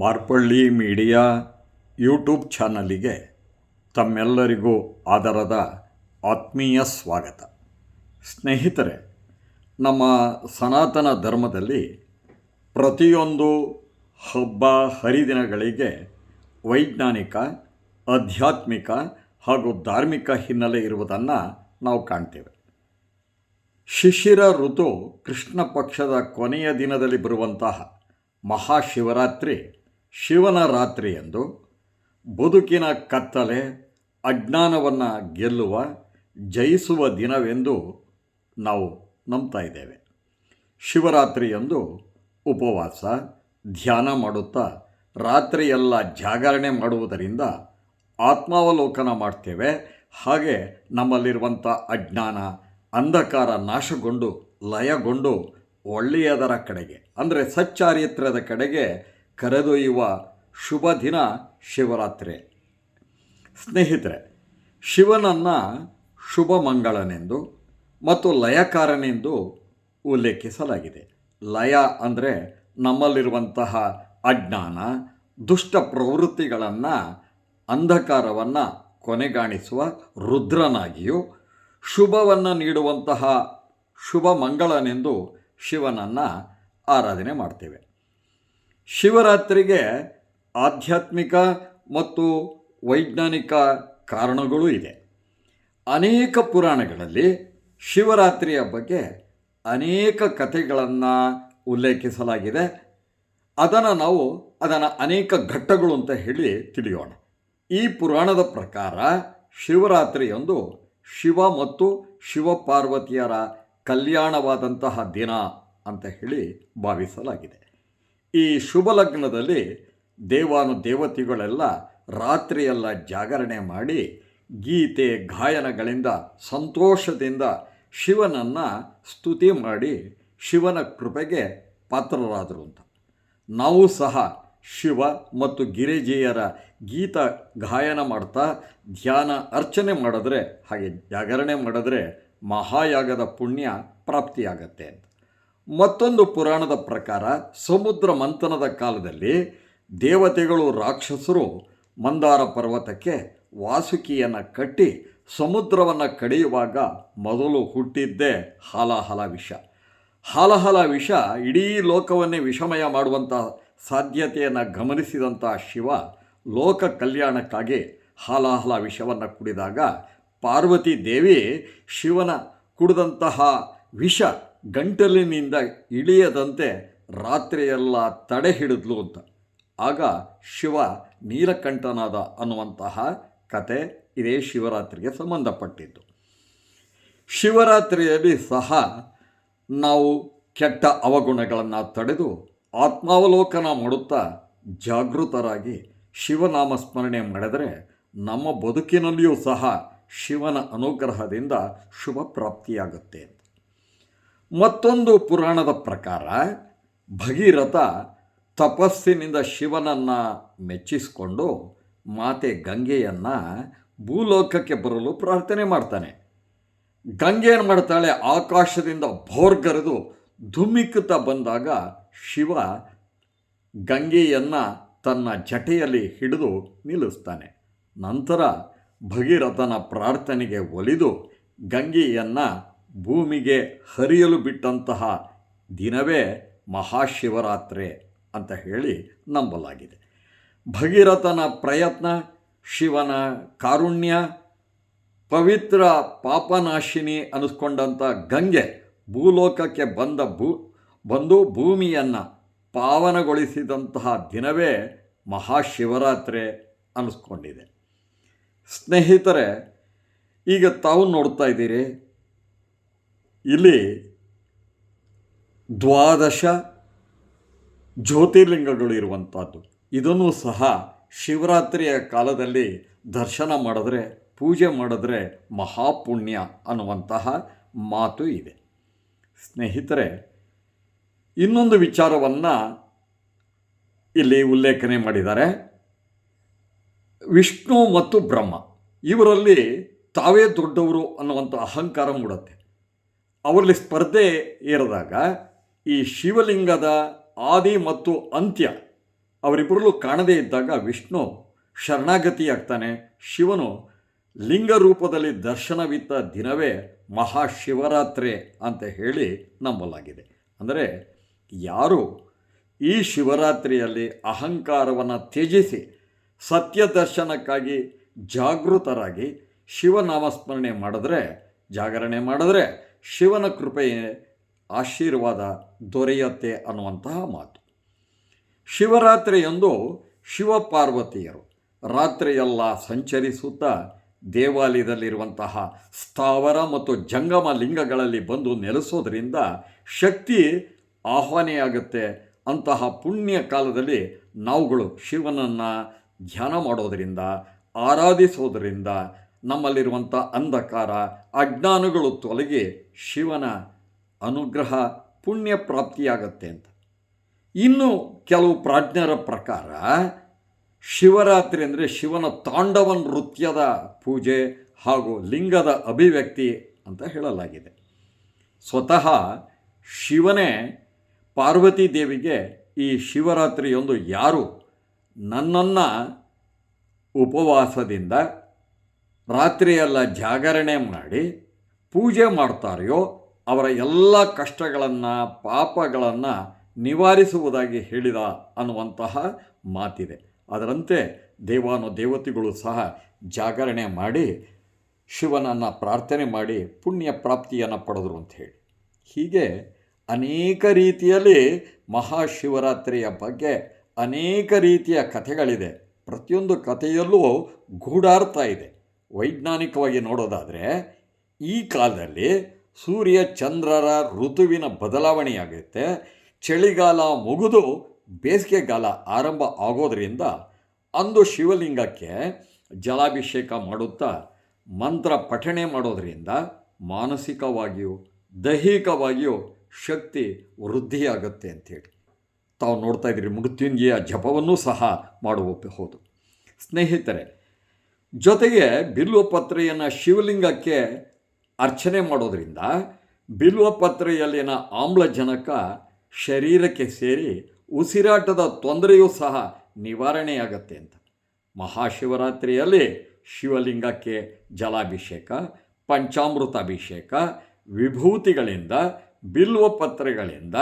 Marpalli media YouTube ಚಾನಲಿಗೆ ತಮ್ಮೆಲ್ಲರಿಗೂ ಆದರದ ಆತ್ಮೀಯ ಸ್ವಾಗತ. ಸ್ನೇಹಿತರೆ, ನಮ್ಮ ಸನಾತನ ಧರ್ಮದಲ್ಲಿ ಪ್ರತಿಯೊಂದು ಹಬ್ಬ ಹರಿದಿನಗಳಿಗೆ ವೈಜ್ಞಾನಿಕ, ಆಧ್ಯಾತ್ಮಿಕ ಹಾಗೂ ಧಾರ್ಮಿಕ ಹಿನ್ನೆಲೆ ಇರುವುದನ್ನು ನಾವು ಕಾಣ್ತೇವೆ. ಶಿಶಿರ ಋತು ಕೃಷ್ಣ ಪಕ್ಷದ ಕೊನೆಯ ದಿನದಲ್ಲಿ ಬರುವಂತಹ ಮಹಾಶಿವರಾತ್ರಿ ಶಿವನ ರಾತ್ರಿ ಎಂದು ಬದುಕಿನ ಕತ್ತಲೆ, ಅಜ್ಞಾನವನ್ನು ಗೆಲ್ಲುವ, ಜಯಿಸುವ ದಿನವೆಂದು ನಾವು ನಂಬ್ತಾ ಇದ್ದೇವೆ. ಶಿವರಾತ್ರಿಯಂದು ಉಪವಾಸ, ಧ್ಯಾನ ಮಾಡುತ್ತಾ ರಾತ್ರಿಯೆಲ್ಲ ಜಾಗರಣೆ ಮಾಡುವುದರಿಂದ ಆತ್ಮಾವಲೋಕನ ಮಾಡ್ತೇವೆ. ಹಾಗೆ ನಮ್ಮಲ್ಲಿರುವಂಥ ಅಜ್ಞಾನ, ಅಂಧಕಾರ ನಾಶಗೊಂಡು, ಲಯಗೊಂಡು ಒಳ್ಳೆಯದರ ಕಡೆಗೆ, ಅಂದರೆ ಸಚ್ಚಾರಿತ್ರ್ಯದ ಕಡೆಗೆ ಕರೆದೊಯ್ಯುವ ಶುಭ ದಿನ ಶಿವರಾತ್ರಿ. ಸ್ನೇಹಿತರೆ, ಶಿವನನ್ನು ಶುಭ ಮಂಗಳನೆಂದು ಮತ್ತು ಲಯಕಾರನೆಂದು ಉಲ್ಲೇಖಿಸಲಾಗಿದೆ. ಲಯ ಅಂದರೆ ನಮ್ಮಲ್ಲಿರುವಂತಹ ಅಜ್ಞಾನ, ದುಷ್ಟ ಪ್ರವೃತ್ತಿಗಳನ್ನು, ಅಂಧಕಾರವನ್ನು ಕೊನೆಗಾಣಿಸುವ ರುದ್ರನಾಗಿಯೂ ಶುಭವನ್ನು ನೀಡುವಂತಹ ಶುಭ ಮಂಗಳನೆಂದು ಶಿವನನ್ನು ಆರಾಧನೆ ಮಾಡ್ತೇವೆ. ಶಿವರಾತ್ರಿಗೆ ಆಧ್ಯಾತ್ಮಿಕ ಮತ್ತು ವೈಜ್ಞಾನಿಕ ಕಾರಣಗಳು ಇದೆ ಅನೇಕ ಪುರಾಣಗಳಲ್ಲಿ ಶಿವರಾತ್ರಿಯ ಬಗ್ಗೆ ಅನೇಕ ಕಥೆಗಳನ್ನು ಉಲ್ಲೇಖಿಸಲಾಗಿದೆ. ಅದನ್ನು ನಾವು, ಅದನ್ನು ಅನೇಕ ಘಟ್ಟಗಳು ಅಂತ ಹೇಳಿ ತಿಳಿಯೋಣ. ಈ ಪುರಾಣದ ಪ್ರಕಾರ ಶಿವರಾತ್ರಿಯೊಂದು ಶಿವ ಮತ್ತು ಶಿವಪಾರ್ವತಿಯರ ಕಲ್ಯಾಣವಾದಂತಹ ದಿನ ಅಂತ ಹೇಳಿ ಭಾವಿಸಲಾಗಿದೆ. ಈ ಶುಭ ಲಗ್ನದಲ್ಲಿ ದೇವಾನು ದೇವತೆಗಳೆಲ್ಲ ರಾತ್ರಿಯೆಲ್ಲ ಜಾಗರಣೆ ಮಾಡಿ ಗೀತೆ ಗಾಯನಗಳಿಂದ ಸಂತೋಷದಿಂದ ಶಿವನನ್ನು ಸ್ತುತಿ ಮಾಡಿ ಶಿವನ ಕೃಪೆಗೆ ಪಾತ್ರರಾದರು ಅಂತ. ನಾವು ಸಹ ಶಿವ ಮತ್ತು ಗಿರಿಜೆಯರ ಗೀತ ಗಾಯನ ಮಾಡ್ತಾ ಧ್ಯಾನ ಅರ್ಚನೆ ಮಾಡಿದ್ರೆ ಹಾಗೆ ಜಾಗರಣೆ ಮಾಡಿದ್ರೆ ಮಹಾಯಾಗದ ಪುಣ್ಯ ಪ್ರಾಪ್ತಿಯಾಗತ್ತೆ ಅಂತ. ಮತ್ತೊಂದು ಪುರಾಣದ ಪ್ರಕಾರ ಸಮುದ್ರ ಮಂಥನದ ಕಾಲದಲ್ಲಿ ದೇವತೆಗಳು ರಾಕ್ಷಸರು ಮಂದಾರ ಪರ್ವತಕ್ಕೆ ವಾಸುಕಿಯನ್ನು ಕಟ್ಟಿ ಸಮುದ್ರವನ್ನು ಕಡಿಯುವಾಗ ಮೊದಲು ಹುಟ್ಟಿದ್ದೇ ಹಾಲಾಹಲ ವಿಷ. ಹಾಲಹಲ ವಿಷ ಇಡೀ ಲೋಕವನ್ನೇ ವಿಷಮಯ ಮಾಡುವಂಥ ಸಾಧ್ಯತೆಯನ್ನು ಗಮನಿಸಿದಂಥ ಶಿವ ಲೋಕ ಕಲ್ಯಾಣಕ್ಕಾಗಿ ಹಾಲಹಲ ವಿಷವನ್ನು ಕುಡಿದಾಗ ಪಾರ್ವತಿ ದೇವಿ ಶಿವನ ಕುಡಿದಂತಹ ವಿಷ ಗಂಟಲಿನಿಂದ ಇಳಿಯದಂತೆ ರಾತ್ರಿಯೆಲ್ಲ ತಡೆ ಹಿಡಿದ್ಲು ಅಂತ. ಆಗ ಶಿವ ನೀಲಕಂಠನಾದ ಅನ್ನುವಂತಹ ಕತೆ ಇದೇ ಶಿವರಾತ್ರಿಗೆ ಸಂಬಂಧಪಟ್ಟಿದ್ದು. ಶಿವರಾತ್ರಿಯಲ್ಲಿ ಸಹ ನಾವು ಕೆಟ್ಟ ಅವಗುಣಗಳನ್ನು ತಡೆದು ಆತ್ಮಾವಲೋಕನ ಮಾಡುತ್ತಾ ಜಾಗೃತರಾಗಿ ಶಿವನಾಮ ಸ್ಮರಣೆ ಮಾಡಿದರೆ ನಮ್ಮ ಬದುಕಿನಲ್ಲಿಯೂ ಸಹ ಶಿವನ ಅನುಗ್ರಹದಿಂದ ಶುಭ ಪ್ರಾಪ್ತಿಯಾಗುತ್ತೆ ಮತ್ತೊಂದು ಪುರಾಣದ ಪ್ರಕಾರ ಭಗೀರಥ ತಪಸ್ಸಿನಿಂದ ಶಿವನನ್ನು ಮೆಚ್ಚಿಸಿಕೊಂಡು ಮಾತೆ ಗಂಗೆಯನ್ನು ಭೂಲೋಕಕ್ಕೆ ಬರಲು ಪ್ರಾರ್ಥನೆ ಮಾಡ್ತಾನೆ. ಗಂಗೆ ಏನು ಮಾಡ್ತಾಳೆ? ಆಕಾಶದಿಂದ ಭೋರ್ಗರೆದು ಧುಮಿಕ್ಕುತ್ತಾ ಬಂದಾಗ ಶಿವ ಗಂಗೆಯನ್ನು ತನ್ನ ಜಟೆಯಲ್ಲಿ ಹಿಡಿದು ನಿಲ್ಲಿಸ್ತಾನೆ. ನಂತರ ಭಗೀರಥನ ಪ್ರಾರ್ಥನೆಗೆ ಒಲಿದು ಗಂಗೆಯನ್ನು ಭೂಮಿಗೆ ಹರಿಯಲು ಬಿಟ್ಟಂತಹ ದಿನವೇ ಮಹಾಶಿವರಾತ್ರಿ ಅಂತ ಹೇಳಿ ನಂಬಲಾಗಿದೆ. ಭಗೀರಥನ ಪ್ರಯತ್ನ, ಶಿವನ ಕಾರುಣ್ಯ, ಪವಿತ್ರ ಪಾಪನಾಶಿನಿ ಅನಿಸ್ಕೊಂಡಂಥ ಗಂಗೆ ಭೂಲೋಕಕ್ಕೆ ಬಂದ ಭೂ, ಬಂದು ಭೂಮಿಯನ್ನು ಪಾವನಗೊಳಿಸಿದಂತಹ ದಿನವೇ ಮಹಾಶಿವರಾತ್ರಿ ಅನ್ನಿಸ್ಕೊಂಡಿದೆ ಸ್ನೇಹಿತರೆ, ಈಗ ತಾವು ನೋಡ್ತಾ ಇದ್ದೀರಿ ಇಲ್ಲಿ ದ್ವಾದಶ ಜ್ಯೋತಿರ್ಲಿಂಗಗಳು ಇರುವಂಥದ್ದು ಇದನ್ನು ಸಹ ಶಿವರಾತ್ರಿಯ ಕಾಲದಲ್ಲಿ ದರ್ಶನ ಮಾಡಿದ್ರೆ, ಪೂಜೆ ಮಾಡಿದ್ರೆ ಮಹಾಪುಣ್ಯ ಅನ್ನುವಂತಹ ಮಾತು ಇದೆ. ಸ್ನೇಹಿತರೆ, ಇನ್ನೊಂದು ವಿಚಾರವನ್ನು ಇಲ್ಲಿ ಉಲ್ಲೇಖನೆ ಮಾಡಿದ್ದಾರೆ. ವಿಷ್ಣು ಮತ್ತು ಬ್ರಹ್ಮ, ಇವರಲ್ಲಿ ತಾವೇ ದೊಡ್ಡವರು ಅನ್ನುವಂಥ ಅಹಂಕಾರ ಮೂಡುತ್ತೆ. ಅವರಲ್ಲಿ ಸ್ಪರ್ಧೆ ಏರಿದಾಗ ಈ ಶಿವಲಿಂಗದ ಆದಿ ಮತ್ತು ಅಂತ್ಯ ಅವರಿಬ್ಬರಲ್ಲೂ ಕಾಣದೇ ಇದ್ದಾಗ ವಿಷ್ಣು ಶರಣಾಗತಿಯಾಗ್ತಾನೆ. ಶಿವನು ಲಿಂಗ ರೂಪದಲ್ಲಿ ದರ್ಶನವಿದ್ದ ದಿನವೇ ಮಹಾಶಿವರಾತ್ರಿ ಅಂತ ಹೇಳಿ ನಂಬಲಾಗಿದೆ. ಅಂದರೆ ಯಾರು ಈ ಶಿವರಾತ್ರಿಯಲ್ಲಿ ಅಹಂಕಾರವನ್ನು ತ್ಯಜಿಸಿ ಸತ್ಯ ದರ್ಶನಕ್ಕಾಗಿ ಜಾಗೃತರಾಗಿ ಶಿವನಾಮಸ್ಮರಣೆ ಮಾಡಿದ್ರೆ, ಜಾಗರಣೆ ಮಾಡಿದ್ರೆ ಶಿವನ ಕೃಪೆಯ ಆಶೀರ್ವಾದ ದೊರೆಯುತ್ತೆ ಅನ್ನುವಂತಹ ಮಾತು. ಶಿವರಾತ್ರಿಯಂದು ಶಿವಪಾರ್ವತಿಯರು ರಾತ್ರಿಯೆಲ್ಲ ಸಂಚರಿಸುತ್ತಾ ದೇವಾಲಯದಲ್ಲಿರುವಂತಹ ಸ್ಥಾವರ ಮತ್ತು ಜಂಗಮ ಲಿಂಗಗಳಲ್ಲಿ ಬಂದು ನೆಲೆಸೋದ್ರಿಂದ ಶಕ್ತಿ ಆಹ್ವಾನೆಯಾಗುತ್ತೆ ಅಂತಹ ಪುಣ್ಯ ಕಾಲದಲ್ಲಿ ನಾವುಗಳು ಶಿವನನ್ನು ಧ್ಯಾನ ಮಾಡೋದರಿಂದ, ಆರಾಧಿಸೋದರಿಂದ ನಮ್ಮಲ್ಲಿರುವಂಥ ಅಂಧಕಾರ, ಅಜ್ಞಾನಗಳು ತೊಲಗಿ ಶಿವನ ಅನುಗ್ರಹ ಪುಣ್ಯ ಪ್ರಾಪ್ತಿಯಾಗತ್ತೆ ಅಂತ. ಇನ್ನು ಕೆಲವು ಪ್ರಾಜ್ಞರ ಪ್ರಕಾರ ಶಿವರಾತ್ರಿ ಅಂದರೆ ಶಿವನ ತಾಂಡವ ನೃತ್ಯದ ಪೂಜೆ ಹಾಗೂ ಲಿಂಗದ ಅಭಿವ್ಯಕ್ತಿ ಅಂತ ಹೇಳಲಾಗಿದೆ. ಸ್ವತಃ ಶಿವನೇ ಪಾರ್ವತಿ ದೇವಿಗೆ ಈ ಶಿವರಾತ್ರಿಯೊಂದು ಯಾರು ನನ್ನನ್ನು ಉಪವಾಸದಿಂದ ರಾತ್ರಿಯೆಲ್ಲ ಜಾಗರಣೆ ಮಾಡಿ ಪೂಜೆ ಮಾಡ್ತಾರೆಯೋ ಅವರ ಎಲ್ಲ ಕಷ್ಟಗಳನ್ನು, ಪಾಪಗಳನ್ನು ನಿವಾರಿಸುವುದಾಗಿ ಹೇಳಿದ ಅನ್ನುವಂತಹ ಮಾತಿದೆ. ಅದರಂತೆ ದೇವಾನು ದೇವತೆಗಳು ಸಹ ಜಾಗರಣೆ ಮಾಡಿ ಶಿವನನ್ನು ಪ್ರಾರ್ಥನೆ ಮಾಡಿ ಪುಣ್ಯ ಪ್ರಾಪ್ತಿಯನ್ನು ಪಡೆದರು ಅಂತ ಹೇಳಿ. ಹೀಗೆ ಅನೇಕ ರೀತಿಯಲ್ಲಿ ಮಹಾಶಿವರಾತ್ರಿಯ ಬಗ್ಗೆ ಅನೇಕ ರೀತಿಯ ಕಥೆಗಳಿದೆ. ಪ್ರತಿಯೊಂದು ಕಥೆಯಲ್ಲೂ ಗೂಢಾರ್ಥ ಇದೆ. ವೈಜ್ಞಾನಿಕವಾಗಿ ನೋಡೋದಾದರೆ, ಈ ಕಾಲದಲ್ಲಿ ಸೂರ್ಯ ಚಂದ್ರರ ಋತುವಿನ ಬದಲಾವಣೆಯಾಗುತ್ತೆ ಚಳಿಗಾಲ ಮುಗಿದು ಬೇಸಿಗೆಗಾಲ ಆರಂಭ ಆಗೋದರಿಂದ ಅಂದು ಶಿವಲಿಂಗಕ್ಕೆ ಜಲಾಭಿಷೇಕ ಮಾಡುತ್ತಾ ಮಂತ್ರ ಪಠಣೆ ಮಾಡೋದರಿಂದ ಮಾನಸಿಕವಾಗಿಯೂ ದೈಹಿಕವಾಗಿಯೂ ಶಕ್ತಿ ವೃದ್ಧಿಯಾಗುತ್ತೆ ಅಂಥೇಳಿ. ತಾವು ನೋಡ್ತಾ ಇದ್ದೀರಿ, ಮೃತ್ಯುಂಜಯ ಜಪವನ್ನೂ ಸಹ ಮಾಡುವ ಮಾಡಬಹುದು ಸ್ನೇಹಿತರೆ ಜೊತೆಗೆ ಬಿಲ್ವಪತ್ರೆಯನ್ನು ಶಿವಲಿಂಗಕ್ಕೆ ಅರ್ಚನೆ ಮಾಡೋದರಿಂದ ಬಿಲ್ವಪತ್ರೆಯಲ್ಲಿನ ಆಮ್ಲಜನಕ ಶರೀರಕ್ಕೆ ಸೇರಿ ಉಸಿರಾಟದ ತೊಂದರೆಯೂ ಸಹ ನಿವಾರಣೆಯಾಗತ್ತೆ ಅಂತ. ಮಹಾಶಿವರಾತ್ರಿಯಲ್ಲಿ ಶಿವಲಿಂಗಕ್ಕೆ ಜಲಾಭಿಷೇಕ, ಪಂಚಾಮೃತಾಭಿಷೇಕ, ವಿಭೂತಿಗಳಿಂದ ಬಿಲ್ವಪತ್ರೆಗಳಿಂದ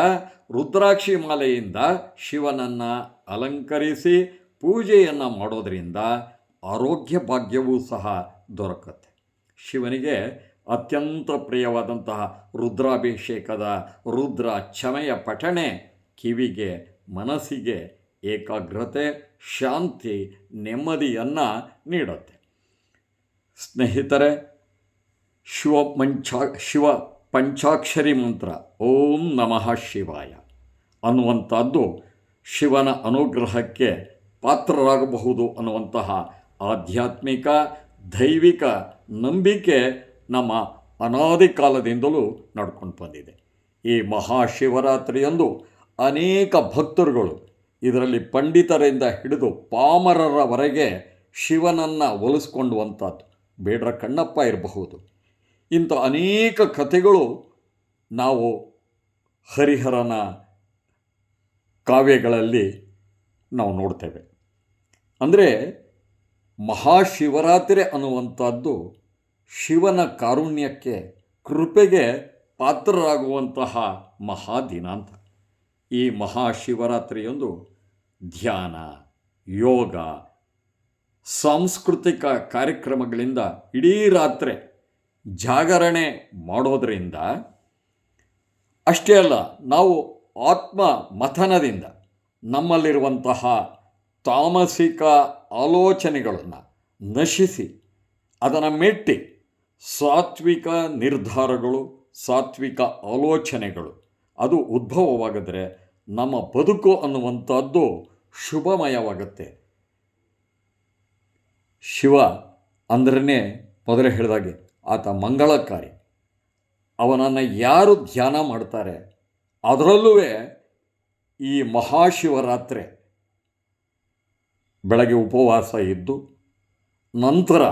ರುದ್ರಾಕ್ಷಿ ಮಾಲೆಯಿಂದ ಶಿವನನ್ನು ಅಲಂಕರಿಸಿ ಪೂಜೆಯನ್ನು ಮಾಡೋದರಿಂದ ಆರೋಗ್ಯ ಭಾಗ್ಯವೂ ಸಹ ದೊರಕತ್ತೆ. ಶಿವನಿಗೆ ಅತ್ಯಂತ ಪ್ರಿಯವಾದಂತಹ ರುದ್ರಾಭಿಷೇಕದ ರುದ್ರ ಕ್ಷಮೆಯ ಪಠಣೆ ಕಿವಿಗೆ, ಮನಸ್ಸಿಗೆ ಏಕಾಗ್ರತೆ, ಶಾಂತಿ, ನೆಮ್ಮದಿಯನ್ನು ನೀಡುತ್ತೆ. ಸ್ನೇಹಿತರೆ, ಶಿವ ಮಂಚಾ, ಶಿವ ಪಂಚಾಕ್ಷರಿ ಮಂತ್ರ, ಓಂ ನಮಃ ಶಿವಾಯ. ಅನ್ನುವಂಥದ್ದು ಶಿವನ ಅನುಗ್ರಹಕ್ಕೆ ಪಾತ್ರರಾಗಬಹುದು ಅನ್ನುವಂತಹ ಆಧ್ಯಾತ್ಮಿಕ, ದೈವಿಕ ನಂಬಿಕೆ ನಮ್ಮ ಅನಾದಿ ಕಾಲದಿಂದಲೂ ನಡ್ಕೊಂಡು ಬಂದಿದೆ. ಈ ಮಹಾಶಿವರಾತ್ರಿಯಂದು ಅನೇಕ ಭಕ್ತರುಗಳು ಇದರಲ್ಲಿ ಪಂಡಿತರಿಂದ ಹಿಡಿದು ಪಾಮರರವರೆಗೆ ಶಿವನನ್ನು ಒಲಿಸ್ಕೊಂಡುವಂಥದ್ದು ಬೇಡ್ರ ಕಣ್ಣಪ್ಪ ಇರಬಹುದು. ಇಂಥ ಅನೇಕ ಕಥೆಗಳು ನಾವು ಹರಿಹರನ ಕಾವ್ಯಗಳಲ್ಲಿ ನಾವು ನೋಡ್ತೇವೆ. ಅಂದರೆ ಮಹಾಶಿವರಾತ್ರಿ ಅನ್ನುವಂಥದ್ದು ಶಿವನ ಕಾರುಣ್ಯಕ್ಕೆ ಕೃಪೆಗೆ ಪಾತ್ರರಾಗುವಂತಹ ಮಹಾದಿನಾಂತ. ಈ ಮಹಾಶಿವರಾತ್ರಿಯೊಂದು ಧ್ಯಾನ, ಯೋಗ, ಸಾಂಸ್ಕೃತಿಕ ಕಾರ್ಯಕ್ರಮಗಳಿಂದ ಇಡೀ ರಾತ್ರಿ ಜಾಗರಣೆ ಮಾಡೋದರಿಂದ ಅಷ್ಟೇ ಅಲ್ಲ, ನಾವು ಆತ್ಮ ಮಥನದಿಂದ ನಮ್ಮಲ್ಲಿರುವಂತಹ ತಾಮಸಿಕ ಆಲೋಚನೆಗಳನ್ನು ನಶಿಸಿ, ಅದನ್ನು ಮೆಟ್ಟಿ ಸಾತ್ವಿಕ ನಿರ್ಧಾರಗಳು, ಸಾತ್ವಿಕ ಆಲೋಚನೆಗಳು. ಅದು ಉದ್ಭವವಾಗಿದ್ರೆ ನಮ್ಮ ಬದುಕು ಅನ್ನುವಂಥದ್ದು ಶುಭಮಯವಾಗುತ್ತೆ. ಶಿವ ಅಂದ್ರೇ ಮೊದಲೇ ಹೇಳಿದಾಗೆ, ಆತ ಮಂಗಳಕಾರಿ. ಅವನನ್ನು ಯಾರು ಧ್ಯಾನ ಮಾಡ್ತಾರೆ ಅದರಲ್ಲೂ ಈ ಮಹಾಶಿವರಾತ್ರಿ ಬೆಳಗ್ಗೆ ಉಪವಾಸ ಇದ್ದು ನಂತರ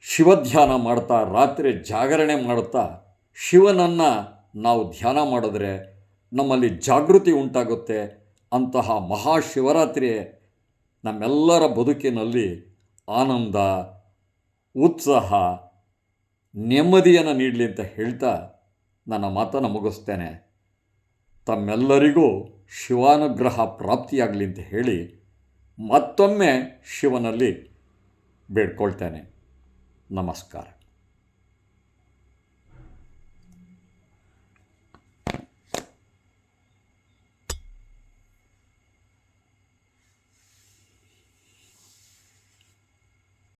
ಶಿವಧ್ಯಾನ ಮಾಡ್ತಾ ರಾತ್ರಿ ಜಾಗರಣೆ ಮಾಡ್ತಾ ಶಿವನನ್ನು ನಾವು ಧ್ಯಾನ ಮಾಡಿದ್ರೆ ನಮ್ಮಲ್ಲಿ ಜಾಗೃತಿ ಉಂಟಾಗುತ್ತೆ ಅಂತಹ ಮಹಾಶಿವರಾತ್ರಿ ನಮ್ಮೆಲ್ಲರ ಬದುಕಿನಲ್ಲಿ ಆನಂದ, ಉತ್ಸಾಹ, ನೆಮ್ಮದಿಯನ್ನು ನೀಡಲಿ ಅಂತ ಹೇಳ್ತಾ ನನ್ನ ಮಾತನ್ನು ಮುಗಿಸ್ತೇನೆ. ತಮ್ಮೆಲ್ಲರಿಗೂ ಶಿವಾನುಗ್ರಹ ಪ್ರಾಪ್ತಿಯಾಗಲಿ ಅಂತ ಹೇಳಿ ಮತ್ತೊಮ್ಮೆ ಶಿವನಲ್ಲಿ ಬೇಡ್ಕೊಳ್ತೇನೆ. ನಮಸ್ಕಾರ.